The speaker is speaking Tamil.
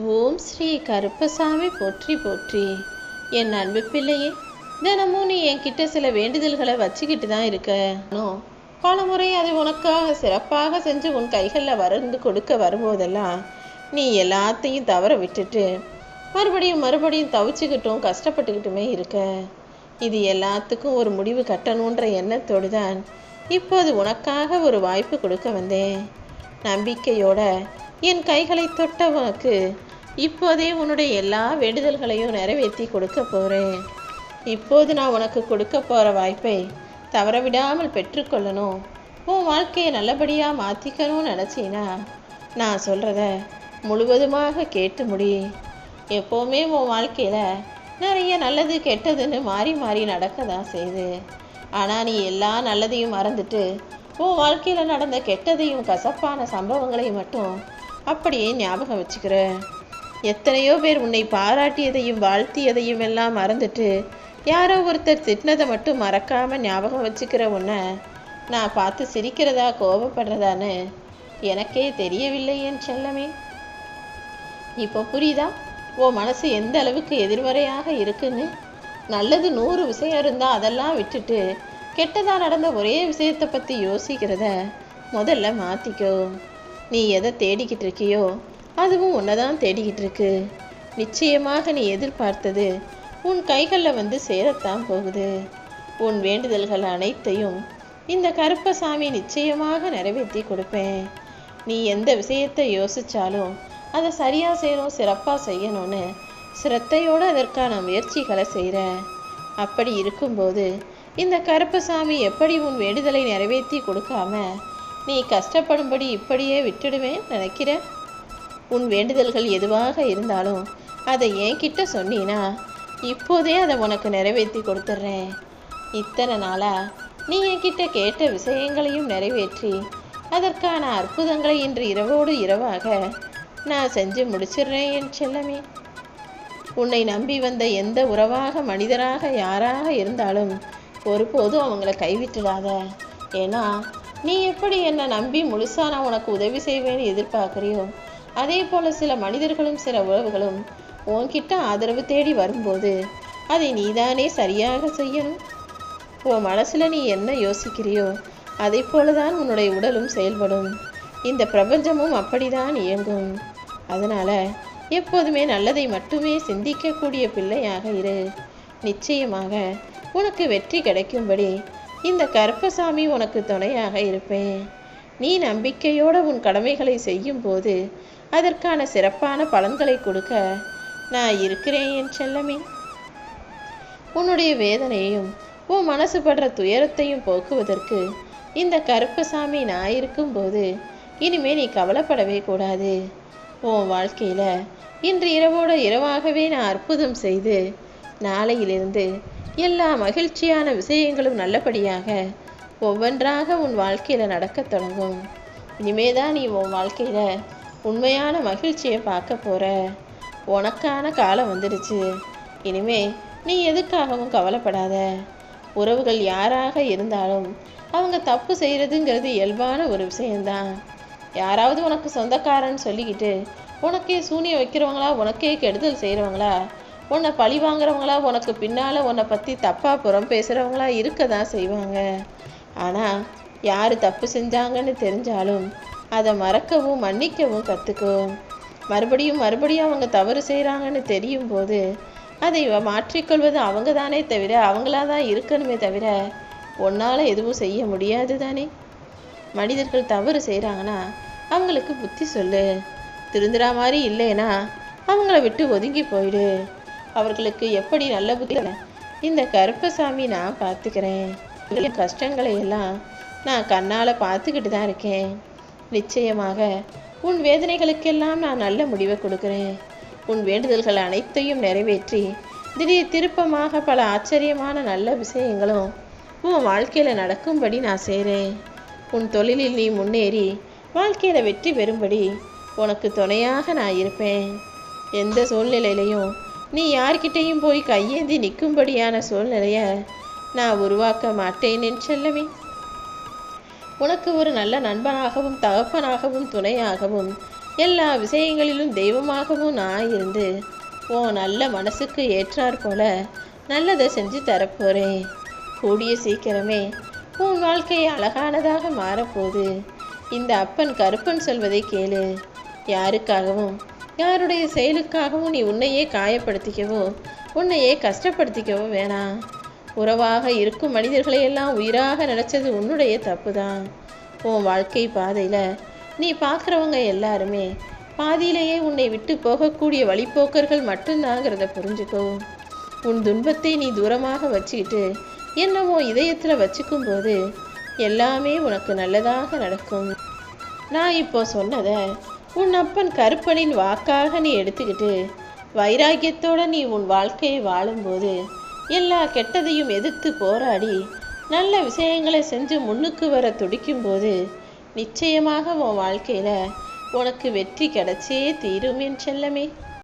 ஓம் ஸ்ரீ கருப்பசாமி போற்றி போற்றி. என் அன்பு பிள்ளையே தினமும் நீ என்கிட்ட சில வேண்டுதல்களை வச்சுக்கிட்டு தான் இருக்க. பல முறை அதை உனக்காக சிறப்பாக செஞ்சு உன் கைகளில் வருந்து கொடுக்க வரும்போதெல்லாம் நீ எல்லாத்தையும் தவற விட்டுட்டு மறுபடியும் மறுபடியும் தவிச்சுக்கிட்டும் கஷ்டப்பட்டுக்கிட்டுமே இருக்க. இது எல்லாத்துக்கும் ஒரு முடிவு கட்டணுன்ற எண்ணத்தோடு தான் இப்போது உனக்காக ஒரு வாய்ப்பு கொடுக்க வந்தேன். நம்பிக்கையோட என் கைகளை தொட்ட உனக்கு இப்போதே உன்னுடைய எல்லா வேண்டுதல்களையும் நிறைவேற்றி கொடுக்க போகிறேன் இப்போது நான் உனக்கு கொடுக்க போகிற வாய்ப்பை தவற விடாமல் பெற்றுக்கொள்ளணும். உன் வாழ்க்கையை நல்லபடியாக மாற்றிக்கணும்னு நினச்சினா? நான் சொல்கிறத முழுவதுமாக கேட்டு முடி. எப்போவுமே உன் வாழ்க்கையில் நிறைய நல்லது கெட்டதுன்னு மாறி மாறி நடக்க தான் செய்யுது. ஆனால் நீ எல்லா நல்லதையும் மறந்துட்டு உன் வாழ்க்கையில் நடந்த கெட்டதையும் கசப்பான சம்பவங்களையும் மட்டும் அப்படியே ஞாபகம் வச்சுக்கிற. எத்தனையோ பேர் உன்னை பாராட்டியதையும் வாழ்த்தியதையும் எல்லாம் மறந்துட்டு யாரோ ஒருத்தர் திட்டினதை மட்டும் மறக்காமல் ஞாபகம் வச்சுக்கிற உன்னை நான் பார்த்து சிரிக்கிறதா கோபப்படுறதான்னு எனக்கே தெரியவில்லை என் செல்லமே. இப்போ புரியுதா? உன் மனசு எந்த அளவுக்கு எதிர்மறையாக இருக்குன்னு? நல்லது நூறு விஷயம் இருந்தால் அதெல்லாம் விட்டுட்டு கெட்டதாக நடந்த ஒரே விஷயத்தை பற்றி யோசிக்கிறத முதல்ல மாற்றிக்கோ நீ எதை தேடிக்கிட்டு இருக்கியோ அதுவும் உன்னை தான் தேடிக்கிட்டு இருக்கு. நிச்சயமாக நீ எதிர்பார்த்தது உன் கைகளில் வந்து சேரத்தான் போகுது. உன் வேண்டுதல்கள் அனைத்தையும் இந்த கருப்பசாமி நிச்சயமாக நிறைவேற்றி கொடுப்பேன். நீ எந்த விஷயத்தை யோசித்தாலும் அதை சரியாக செய்யணும் சிறப்பாக செய்யணும்னு சிரத்தையோடு அதற்கான முயற்சிகளை செய்கிற அப்படி இருக்கும்போது இந்த கருப்பசாமி எப்படி உன் வேண்டுதலை நிறைவேற்றி கொடுக்காம நீ கஷ்டப்படும்படி இப்படியே விட்டுடுவேன் நினைக்கிற? உன் வேண்டுதல்கள் எதுவாக இருந்தாலும் அதை என்கிட்ட சொன்னீனா இப்போதே அதை உனக்கு நிறைவேற்றி கொடுத்துட்றேன். இத்தனை நாளா நீ என்கிட்ட கேட்ட விஷயங்களையும் நிறைவேற்றி அதற்கான அற்புதங்களை இன்று இரவோடு இரவாக நான் செஞ்சு முடிச்சிடுறேன் என் செல்லமே. உன்னை நம்பி வந்த எந்த உறவாக மனிதராக யாராக இருந்தாலும் ஒருபோதும் அவங்கள கைவிட்டுடாத. ஏன்னா நீ எப்படி என்னை நம்பி முழுசா நான் உனக்கு உதவி செய்வேன்னு எதிர்பார்க்குறியோ? அதே போல் சில மனிதர்களும் சில உறவுகளும் உன்கிட்ட ஆதரவு தேடி வரும்போது அதை நீதானே சரியாக செய்யணும்? உன் மனசில் நீ என்ன யோசிக்கிறியோ அதை போலதான் உன்னுடைய உடலும் செயல்படும். இந்த பிரபஞ்சமும் அப்படிதான் இயங்கும். அதனால் எப்போதுமே நல்லதை மட்டுமே சிந்திக்கக்கூடிய பிள்ளையாக இரு. நிச்சயமாக உனக்கு வெற்றி கிடைக்கும்படி இந்த கருப்பசாமி உனக்கு துணையாக இருப்பேன். நீ நம்பிக்கையோட உன் கடமைகளை செய்யும் போது அதற்கான சிறப்பான பலன்களை கொடுக்க நான் இருக்கிறேன் என் செல்லமே. உன்னுடைய வேதனையையும் உன் மனசு படுற துயரத்தையும் போக்குவதற்கு இந்த கருப்பசாமி நான் இருக்கும்போது இனிமே நீ கவலைப்படவே கூடாது. உன் வாழ்க்கையில இன்று இரவோட இரவாகவே நான் அற்புதம் செய்து நாளையிலிருந்து எல்லா மகிழ்ச்சியான விஷயங்களும் நல்லபடியாக ஒவ்வொன்றாக உன் வாழ்க்கையில் நடக்கத் தொடங்கும். இனிமேதான் நீ உன் வாழ்க்கையில் உண்மையான மகிழ்ச்சியை பார்க்க போற. உனக்கான காலம் வந்துடுச்சு. இனிமே நீ எதுக்காகவும் கவலைப்படாத. உறவுகள் யாராக இருந்தாலும் அவங்க தப்பு செய்கிறதுங்கிறது இயல்பான ஒரு விஷயந்தான் யாராவது உனக்கு சொந்தக்காரன்னு சொல்லிக்கிட்டு உனக்கே சூனியம் வைக்கிறவங்களா உனக்கே கெடுதல் செய்கிறவங்களா உன்னை பழி வாங்குறவங்களா உனக்கு பின்னால் உன்னை பற்றி தப்பாக புறம் பேசுகிறவங்களா இருக்க தான் செய்வாங்க. ஆனால் யார் தப்பு செஞ்சாங்கன்னு தெரிஞ்சாலும் அதை மறக்கவும் மன்னிக்கவும் கற்றுக்கோ மறுபடியும் மறுபடியும் அவங்க தவறு செய்கிறாங்கன்னு தெரியும் போது அதை மாற்றிக்கொள்வது அவங்க தானே தவிர அவங்களா தான் இருக்கணுமே தவிர உன்னால் எதுவும் செய்ய முடியாது தானே? மனிதர்கள் தவறு செய்கிறாங்கன்னா அவங்களுக்கு புத்தி சொல்லு. திருந்துறா மாதிரி இல்லைன்னா அவங்கள விட்டு ஒதுங்கி போயிடு. அவர்களுக்கு எப்படி நல்ல புத்தி இந்த கருப்பசாமி நான் பார்த்துக்கிறேன். என் கஷ்டங்களை எல்லாம் நான் கண்ணால் பார்த்துக்கிட்டு தான் இருக்கேன். நிச்சயமாக உன் வேதனைகளுக்கெல்லாம் நான் நல்ல முடிவை கொடுக்குறேன். உன் வேண்டுதல்கள் அனைத்தையும் நிறைவேற்றி திடீர் திருப்பமாக பல ஆச்சரியமான நல்ல விஷயங்களும் உன் வாழ்க்கையில் நடக்கும்படி நான் செய்கிறேன் உன் தொழிலில் நீ முன்னேறி வாழ்க்கையில் வெற்றி பெறும்படி உனக்கு துணையாக நான் இருப்பேன். எந்த சூழ்நிலையிலையும் நீ யார்கிட்டையும் போய் கையேந்தி நிற்கும்படியான சூழ்நிலையை நான் உருவாக்க மாட்டேன் என் செல்லமே. உனக்கு ஒரு நல்ல நண்பனாகவும் தகப்பனாகவும் துணையாகவும் எல்லா விஷயங்களிலும் தெய்வமாகவும் நான் இருந்து உன் நல்ல மனசுக்கு ஏற்றாற் போல நல்லதை செஞ்சு தரப்போறேன். கூடிய சீக்கிரமே உன் வாழ்க்கை அழகானதாக மாறப்போகுது. இந்த அப்பன் கருப்பன் சொல்வதை கேளு. யாருக்காகவும் யாருடைய செயலுக்காகவும் நீ உன்னையே காயப்படுத்திக்கவோ உன்னையே கஷ்டப்படுத்திக்கவோ வேணாம் உறவாக இருக்கும் மனிதர்களையெல்லாம் உயிராக நினச்சது உன்னுடைய தப்பு தான் உன் வாழ்க்கை பாதையில் நீ பார்க்குறவங்க எல்லாருமே பாதியிலேயே உன்னை விட்டு போகக்கூடிய வழிப்போக்கர்கள் மட்டும்தாங்கிறத புரிஞ்சுக்கோ. உன் துன்பத்தை நீ தூரமாக வச்சுக்கிட்டு என்னவோ இதயத்தில் வச்சுக்கும் போது எல்லாமே உனக்கு நல்லதாக நடக்கும். நான் இப்போ சொன்னதை உன் அப்பன் கருப்பனின் வாக்காக நீ எடுத்துக்கிட்டு வைராக்கியத்தோட நீ உன் வாழ்க்கையை வாழும்போது எல்லா கெட்டதையும் எதிர்த்து போராடி நல்ல விஷயங்களை செஞ்சு முன்னுக்கு வர துடிக்கும்போது நிச்சயமாக உன் வாழ்க்கையில் உனக்கு வெற்றி கிடைச்சே தீரும் என் செல்லமே.